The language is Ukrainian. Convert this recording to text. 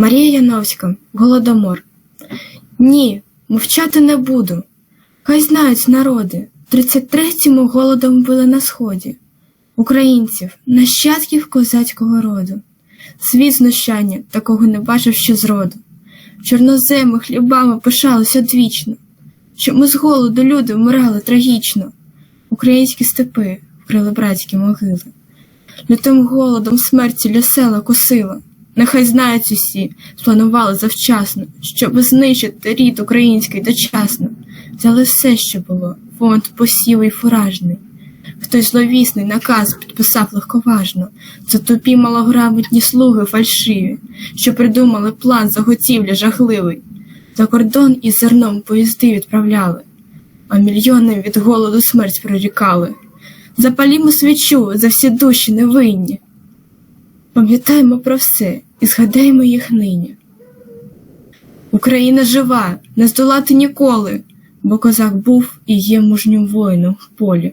Марія Яновська, Голодомор. Ні, мовчати не буду. Хай знають народи, в 33-му голодом били на сході. Українців, нащадків козацького роду. Світ знущання такого не бачив ще зроду. Чорноземи хлібами пишалися одвічно, що ми з голоду люди вмирали трагічно. Українські степи вкрили братські могили. Лютим голодом смерті для села косила. Нехай знають усі, спланували завчасно, щоб знищити рід український дочасно. Взяли все, що було, фонд посівий фуражний. Хтось зловісний наказ підписав легковажно, це тупі малограмотні слуги фальшиві, що придумали план заготівлі жахливий. За кордон із зерном поїзди відправляли, а мільйони від голоду смерть прорікали. Запалімо свічу за всі душі невинні. Пам'ятаємо про все і згадаємо їх нині. Україна жива, не здолати ніколи, бо козак був і є мужнім воїном в полі.